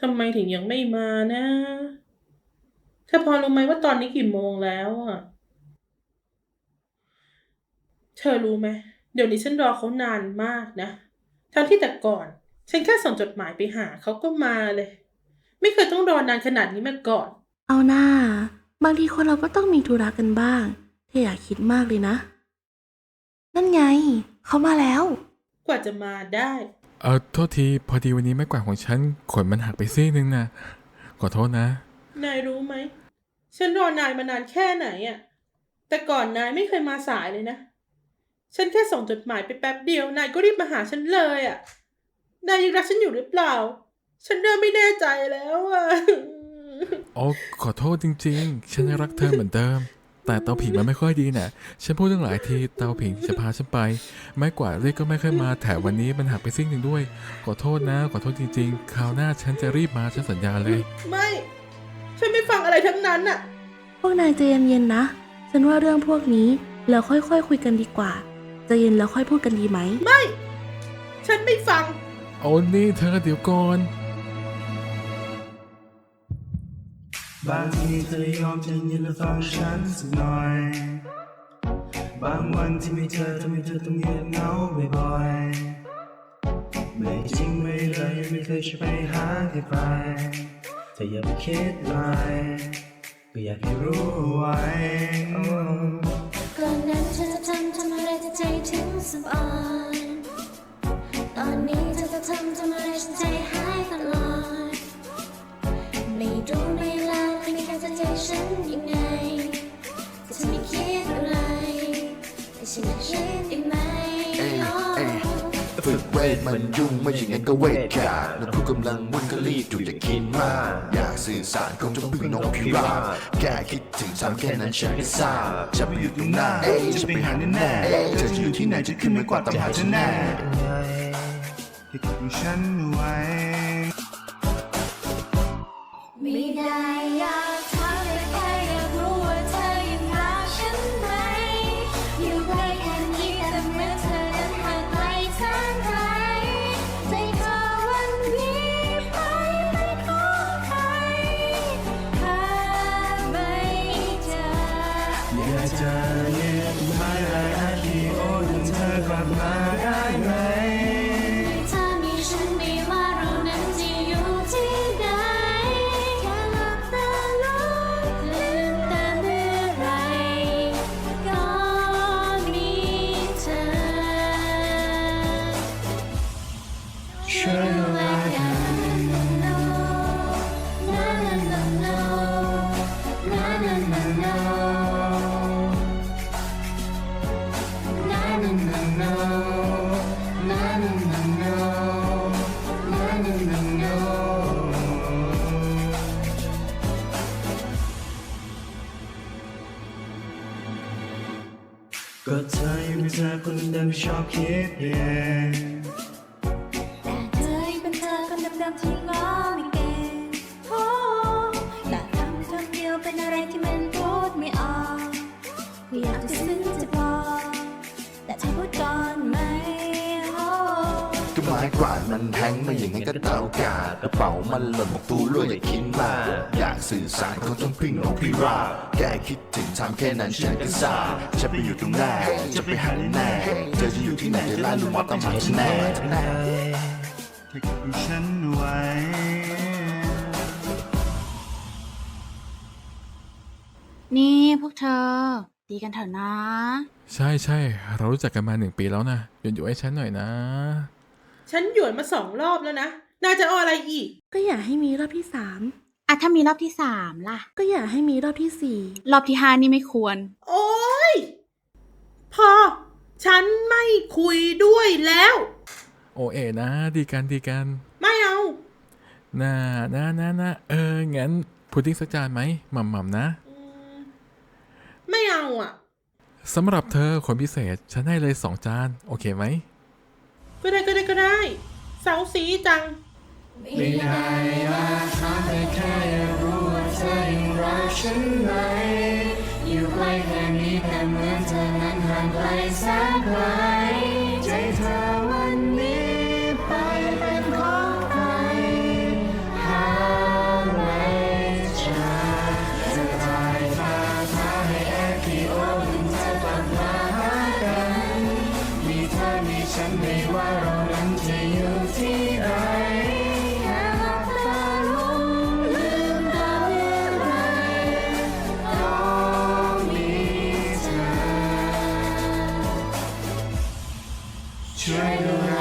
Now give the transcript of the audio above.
ทำไมถึงยังไม่มานะเธอพอรู้ไหมว่าตอนนี้กี่โมงแล้วอะ เธอรู้ไหมเดี๋ยวนี้ฉันรอเขานานมากนะ ทั้งที่แต่ก่อน ฉันแค่ส่งจดหมายไปหาเขาก็มาเลย ไม่เคยต้องรอนานขนาดนี้มาก่อน เอาหน้า บางทีคนเราก็ต้องมีธุระกันบ้าง เธออย่าคิดมากเลยนะ นั่นไง เขามาแล้ว กว่าจะมาได้ เออโทษทีพอดีวันนี้ไม้กวาดของฉันขนมันหักไปซี่นึงนะขอโทษนะ นายรู้ไหม ฉันรอนายมานานแค่ไหนอะแต่ก่อนนายไม่เคยมาสายเลยนะ ฉันแค่ส่งจดหมายไปแป๊บเดียวนายก็รีบมาหาฉันเลยอะนายยังรักฉันอยู่หรือเปล่า ฉันเริ่มไม่แน่ใจแล้วอะ โอ้ขอโทษจริง ๆ ฉันยังรักเธอเหมือนเดิม แต่เตาผิงมันไม่ค่อยดีน่ะ ฉันพูดตั้งหลายทีเตาผิงจะพาฉันไป ไม้กวาดเรียกก็ไม่ค่อยมา แถมวันนี้มันหักไปซิ่งหนึ่งด้วย ขอโทษนะ ขอโทษจริงๆ คราวหน้าฉันจะรีบมา ฉันสัญญาเลย ไม่ ฉันไม่ฟังอะไรทั้งนั้นอะพวกนายใจเย็นๆนะ ฉันว่าเรื่องพวกนี้เราค่อยๆคคุยกันดีกว่าใจเย็นแล้วค่อยพูดกันดีไหม ไม่ ฉันไม่ฟังโอ้นี่เธอเดี๋ยวก่อน บางทีเธอยอมใจเย็นและฟังฉันสักหน่อย บางวันที่ไม่เจอทำให้เธอต้องเงียบเหงาบ่อยๆไม่จริงไม่เลยยังไม่เคยจะไปหาใครใครเธออย่าไปคิดอะไรก็อยากให้รู้ไว้ก่อนนั้นเธอจะทำทำอะไรที่ใจถึงสบายตอนนี้เธอจะทำทำอะไร ฉันยังไงแต่ฉันไม่คิดอะไรแต่ฉันจะคิดได้ไหมเอ้ยอ๋อเอ้ยฝึกเวทมันยุ่งไม่อย่างนั้นก็เวทกาดแล้วผู้กำลังวุ่นก็รีบดูอย่าคิดมาก อยากสื่อสารคงต้องพึ่งนกพิราบแค่คิดถึงซ้ำแค่นั้นฉันก็ทราบจะไปอยู่ตรงหน้าเอ้ยจะไปหาแน่แน่ๆเธอจะอยู่ที่ไหนจะขึ้นไม่กว่าตามหาเธอแน่ให้คิดถึงฉันเอาไว้ไม่ได้อยา อยากจะย็นไม่ได้อาคีโอถึงเธอกลับมาได้ไหมถ้ามีฉันไม่ว่าเรานั้นจะอยู่ที่ไหนแค่หลับตาลงลืมตาเมื่อไรก็มีเธอช่วย ดูแลกันก็เก็ไม้กวาดมันแทงม่อย่างนั้นก็เตากาดกระเป๋ามันหล่นปูรั่วอย่าคิดมากอยากสื่อสารคงต้องพึ่งนกพิราแค่คิดถึงทำแค่นั้นฉันก็ทราจะไปอยู่ตรงไหนจะไปหาแน่เธอจะอยู่ที่ไหนจะล่าลุมอตามหาฉันแน่ที่คิดถึงฉันไว้นี่พวกเธอดีกันเถอะนะ ใช่ใช่เรารู้จักกันมาหนึ่งปีแล้วนะหยุดอยู่ให้ฉันหน่อยนะ ฉันหยวนมาสองรอบแล้วนะนายจะเอาอะไรอีก ก็อย่าให้มีรอบที่สามอะถ้ามีรอบที่สามล่ะ ก็อย่าให้มีรอบที่สี่รอบที่ห้านี่ไม่ควร โอ๊ยพอ ฉันไม่คุยด้วยแล้ว โอเอนะดีกันดีกันไม่เอาน่าน่าน่าน่าเอองั้นพุดดิ้งสักจานไหมหม่ำๆนะอืมไม่เอาอะ สำหรับเธอคนพิเศษ ฉันให้เลยสองจาน โอเคไหม ก็ได้ก็ได้ก็ได้สาสีจัง ไม่นานละถามแต่แค่รู้ว่าเธอยังรักฉันไหมอยู่ใกล้แค่นี้แต่เหมือนเธอนั้นห่างไกลแสนไกล มีฉันไม่ว่าเรานั้นจะอยู่ที่ไดหากเธอลงลืมตาเมื่อไรก็มีเธอช่วยดู